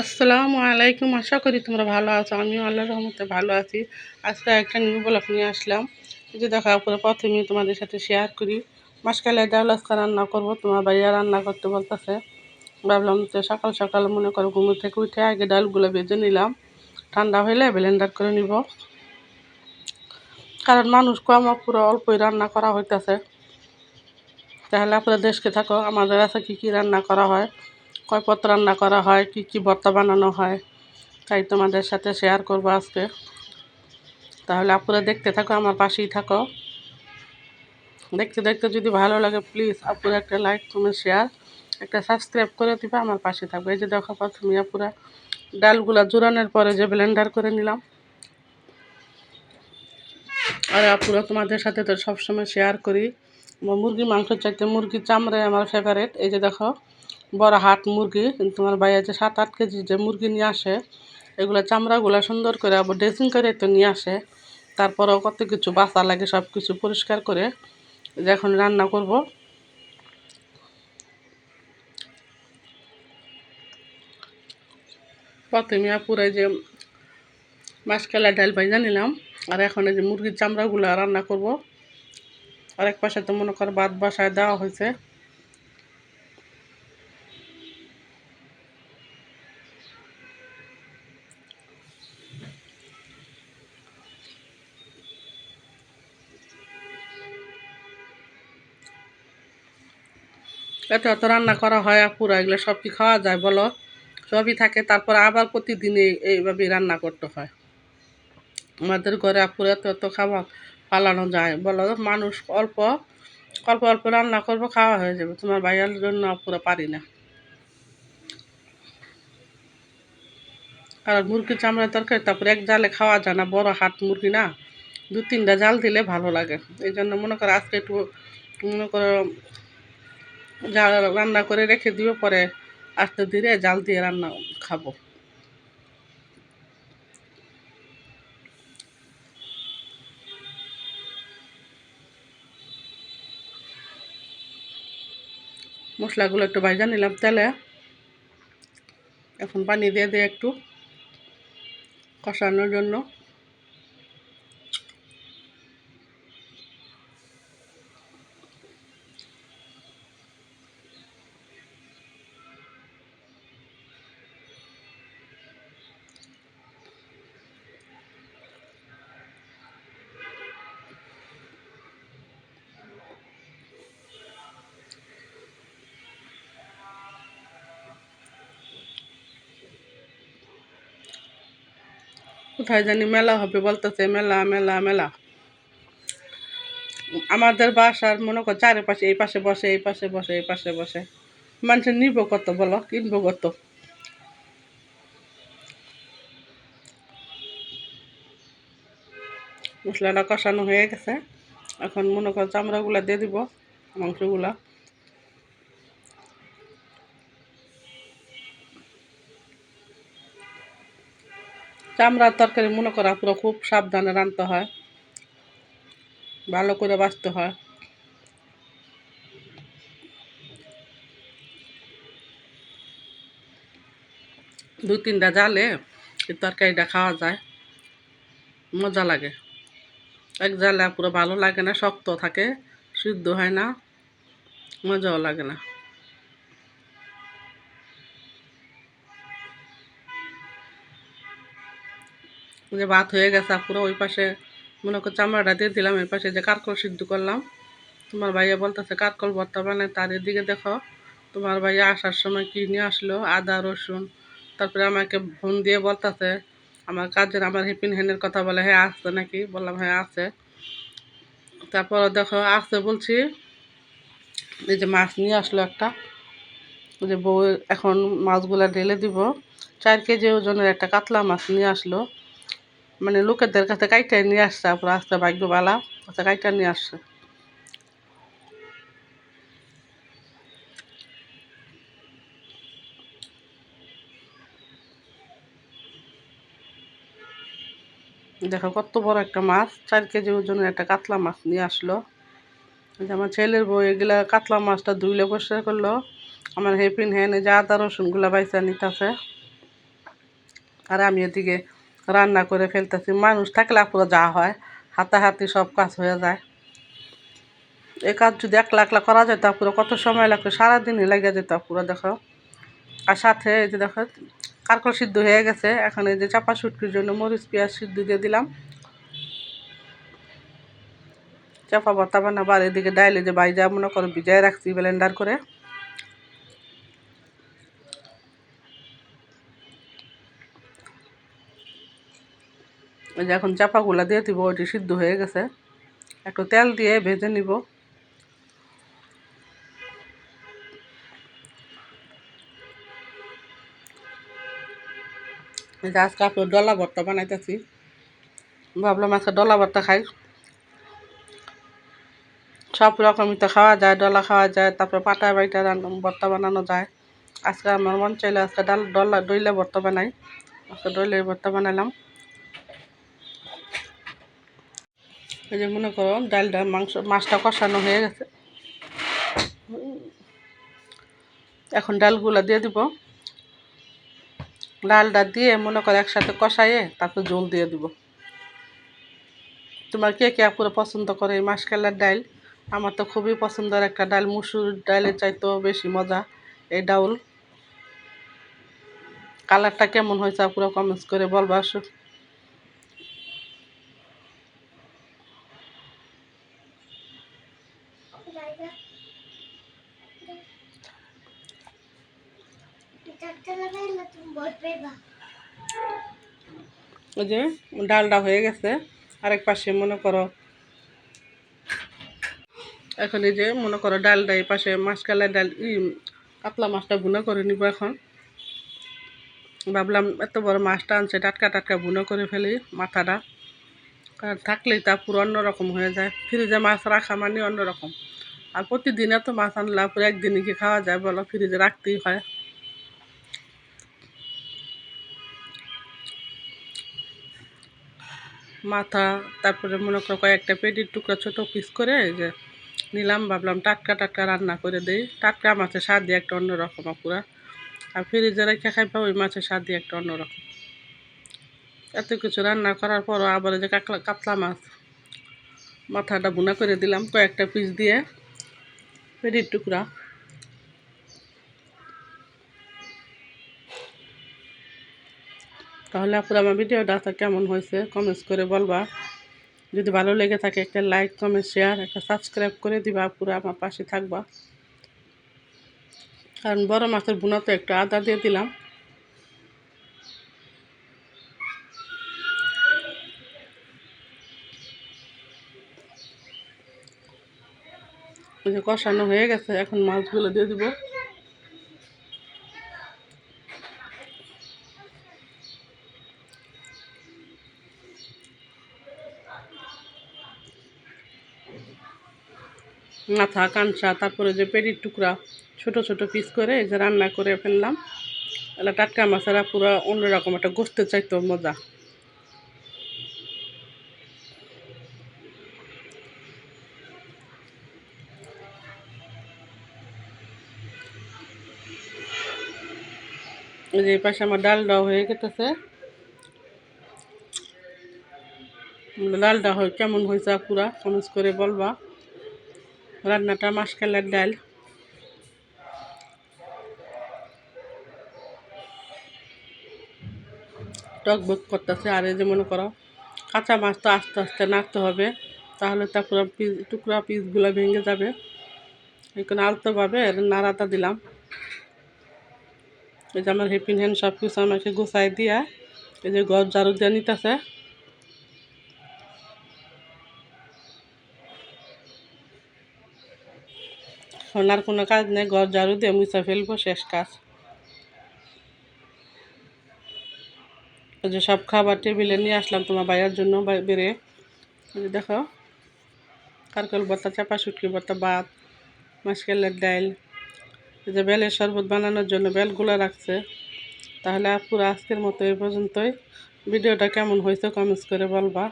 আসসালামু আলাইকুম, আশা করি তোমরা ভালো আছো। আমিও আল্লাহ রহমতে ভালো আছি। আজকে একটা নিউ ব্লগ নিয়ে আসলাম। যে দেখা পরে প্রথমে তোমাদের সাথে শেয়ার করি। মাসকালে ডাল আজকে রান্না করব, তোমার ভাইয়া রান্না করতে বলতেছে। ভাবলাম তো সকাল সকাল মনে করো ঘুমো থেকে উঠে আগে ডালগুলো ভেজে নিলাম। ঠান্ডা হইলে ব্লেন্ডার করে নিব। কারণ মানুষ কম পুরো অল্পই রান্না করা হইতেছে। তাহলে আপনারা দেশকে থাকো, আমাদের আছে কী কী রান্না করা হয়। কয় পথ রান্না করা হয়, কী কী ভর্তা বানানো হয়, তাই তোমাদের সাথে শেয়ার করব আজকে। তাহলে আপুরা দেখতে থাকো, আমার পাশেই থাকো। দেখতে দেখতে যদি ভালো লাগে প্লিজ আপুরা একটা লাইক তুমি শেয়ার একটা সাবস্ক্রাইব করে দিবা, আমার পাশে থাকবে। এই যে দেখো প্রথমে আপুরা ডালগুলা জোরানোর পরে যে ব্লেন্ডার করে নিলাম। আর আপুরা তোমাদের সাথে তো সবসময় শেয়ার করি। মুরগি মাংস চাইতে মুরগির চামড়াই আমার ফেভারেট এই যে দেখো বড় হাট মুরগি, তোমার বাইরে যে সাত, আট কেজি যে মুরগি নিয়ে আসে, এগুলো চামড়াগুলো সুন্দর করে আবার ড্রেসিং করে তো নিয়ে আসে। তারপরেও কত কিছু বাসা লাগে সব কিছু পরিষ্কার করে এখন রান্না করব। প্রথমে পুরো যে মাছকালা ডাল ভাইজা নিলাম, আর এখন এই যে মুরগির চামড়াগুলো রান্না করব। আরেক পাশে তো মনে কর ভাত বাসায় দেওয়া হয়েছে। এত এত রান্না করা হয় পুরো এগুলো সব কি খাওয়া যায় বলো? সবই থাকে, তারপর আবার প্রতিদিন এইভাবে রান্না করতে হয়। আমাদের ঘরে আপুরে এত এত খাবার পালানো যায় বলো? মানুষ অল্প অল্প অল্প রান্না করব, খাওয়া হয়ে যাবে। তোমার ভাইয়ার জন্য পুরো পারি না। আর মুরগির চামড়া তরকারি, তারপরে এক জালে খাওয়া যায় না, বড় হাট মুরগি না। দু তিনটা জাল দিলে ভালো লাগে। এই জন্য মনে করো আজকে একটু মনে করো রান্না করে রেখে দিব, পরে আস্তে ধীরে জাল দিয়ে রান্না খাব। মশলাগুলো একটু ভাজা নিলাম তেলে। এখন পানি দিয়ে দিয়ে একটু কষানোর জন্য কোথায় জানি মেলা হবে বলতেছে, মেলা মেলা মেলা। আমাদের বাসার মনে কর চারিপাশে, এই পাশে বসে, এই পাশে বসে, এই পাশে বসে। মানুষের নিব কত বলো কিনবো কত মশলাটা কষানো হয়ে গেছে। এখন মনে কর চামড়াগুলো দিয়ে দিব, মাংসগুলা। চামড়ার তরকারি মনে করা পুরো খুব সাবধানে রাঁধতে হয়। ভালো করে বাঁচতে হয়। দু তিনটা জালে এই তরকারিটা খাওয়া যায়। মজা লাগে। এক জালে পুরো ভালো লাগে না, শক্ত থাকে, সিদ্ধ হয় না, মজাও লাগে না। যে ভাত হয়ে গেছে পুরো ওই পাশে, মনে করো চামড়াটা দিয়ে দিলাম, এর পাশে যে কারকল সিদ্ধ করলাম। তোমার ভাইয়া বলতেছে কারকল ভর্তা বানায় তার এদিকে দেখো, তোমার ভাইয়া আসার সময় কি নিয়ে আসলো? আদা, রসুন। তারপরে আমাকে ফোন দিয়ে বলতেছে, আমার কাজের, আমার হিপিন হেনের কথা বলে হ্যাঁ আসছে নাকি? বললাম হ্যাঁ আছে তারপর দেখো, আসছে বলছি, এই যে মাছ নিয়ে আসলো একটা যে বউ এখন মাছগুলা ঢেলে দিব। চার কেজি ওজনের একটা কাতলা মাছ নিয়ে আসলো। মানে লোকেদের কাছে কাইটা নিয়ে আসছে, তারপর আসতে ভাগ্যবালা, কাছে কাইটা নিয়ে আসছে। দেখো কত বড় একটা মাছ, চার কেজি ওজনের একটা কাতলা মাছ নিয়ে আসলো। আমার ছেলের বউ, এগুলা কাতলা মাছটা ধুইলে পরিষ্কার করল। আমার হেপিন হ্যান যা যে আদা রসুনগুলা বাইসা নিতেছে। আর আমি এদিকে রান্না করে ফেলতেছি। মানুষ থাকলে পুরো যা হয়, হাতাহাতি সব কাজ হয়ে যায়। এই কাজ যদি একলা একলা করা যেত পুরো কত সময় লাগতো সারাদিনই লেগে যেত পুরো দেখো। আর সাথে এই যে দেখো, কারকল সিদ্ধ হয়ে গেছে। এখন এই যে চাপা শুটকির জন্য মরিচ, পেঁয়াজ সিদ্ধ দিয়ে দিলাম। চাপা ভর্তা বানাবো আর এদিকে ডাইলে যে বাইজা মনে করো ভিজায় রাখছি ব্লেন্ডার করে। এই যে এখন চাপাগুলা দিয়ে দিব, ওইটি সিদ্ধ হয়ে গেছে। একটু তেল দিয়ে ভেজে নিব। আজকে আপনার ডলা ভর্তা বানাইতেছি। ভাবলাম আজকে ডলা ভর্তা খাই। সব রকমই তো খাওয়া যায়, ডলা খাওয়া যায়, তারপরে পাটা বাইটা ভর্তা বানানো যায়। আজকে আমার মন চাইলে আজকে ডাল, ডলা দইলে ভর্তা বানাই। আজকে দইলে ভর্তা বানালাম। এই যে মনে করো ডালটা মাংস, মাছটা কষানো হয়ে গেছে। এখন ডালগুলো দিয়ে দিব। ডালটা দিয়ে মনে করো একসাথে কষাইয়ে তারপর জল দিয়ে দিব। তোমার কে কে পুরো পছন্দ করে এই মাসকালার ডাল? আমার তো খুবই পছন্দের একটা ডাল, মুসুর ডালের চাইতেও বেশি মজা এই ডাউল। কালারটা কেমন হয়েছে পুরো কমেন্টস করে বলবা আসো ওই যে ডালটা হয়ে গেছে। আরেক পাশে মনে করো, এখন এই যে মনে করো ডালটা এই পাশে মাছকালাই ডাল, ই কাতলা মাছটা বুনা করে নিব এখন। ভাবলাম এত বড় মাছটা আনছে, টাটকা টাটকা বুনো করে ফেলি মাথাটা। কারণ থাকলেই তা পুরো অন্যরকম হয়ে যায়। ফ্রিজে মাছ রাখা মানে অন্যরকম। আর প্রতিদিন এত মাছ আনলে পুরো একদিনই কি খাওয়া যায় বলো? ফ্রিজে রাখতেই হয়। মাথা, তারপরে মনে করো কয়েকটা পেটির টুকরা ছোটো পিস করে যে নিলাম, ভাবলাম টাটকা টাটকা রান্না করে দিই। টাটকা মাছের স্বাদ দিয়ে একটা অন্যরকম পুরা আর ফ্রিজে রেখে খাইবা ওই মাছের স্বাদ দিয়ে একটা অন্যরকম। এত কিছু রান্না করার পরও আবার যে কাকলা, কাতলা মাছ, মাথাটা বুনা করে দিলাম কয়েকটা পিস দিয়ে। পেটির টুকরা। তাহলে আপুর আমার ভিডিওটা কেমন হয়েছে কমেন্টস করে বলবা। যদি ভালো লেগে থাকে একটা লাইক কমেন্ট শেয়ার একটা সাবস্ক্রাইব করে দিবা পুরো আমার পাশে থাকবা। কারণ বড় মাছের বুনা তো একটু আদা দিয়ে দিলাম। কষানো হয়ে গেছে, এখন মাছগুলো দিয়ে দিব। মাথা কাঁচা তারপরে যে পেটির টুকরা, ছোট ছোট পিস করে এই যে রান্না করে ফেললাম। এলা টাটকা মাছেরা পুরো অন্যরকম একটা গোস্তে চাইতো, মজা। যে পাশে আমার ডালটাও হয়ে গেতেছে। ডালটা হয় কেমন হয়েছে পুরা, কমেন্টস করে বলবা। রান্নাটা মাসকালের ডাল। টক বক করতেছে, আর এই যে মনে করো, কাঁচা মাছ তো আস্তে আস্তে নাড়তে হবে, তাহলে তা পুরো পিস, টুকরা পিসগুলো ভেঙে যাবে। এখানে আলতোভাবে নাড়াটা দিলাম। এই যে আমার হেপিন হ্যান্ড সব কিছু আমাকে গোছাই দিয়া, এই যে গছ ঝাড়ু দিয়ে নিতেছে। আর কোনো কাজ নেই, ঘর ঝাড়ু দিয়ে মুছা ফেলব, শেষ কাজ। যে সব খাবার টেবিলে নিয়ে আসলাম তোমার বাইরের জন্য বেড়ে। দেখো, কারকল ভর্তা, চাপা শুটকি ভর্তা, ভাত, মাসকেলের ডাইল। যে বেলের শরবত বানানোর জন্য বেলগুলো রাখছে। তাহলে পুরো আজকের মতো এই পর্যন্তই। ভিডিওটা কেমন হয়েছে কমেন্টস করে বলবা।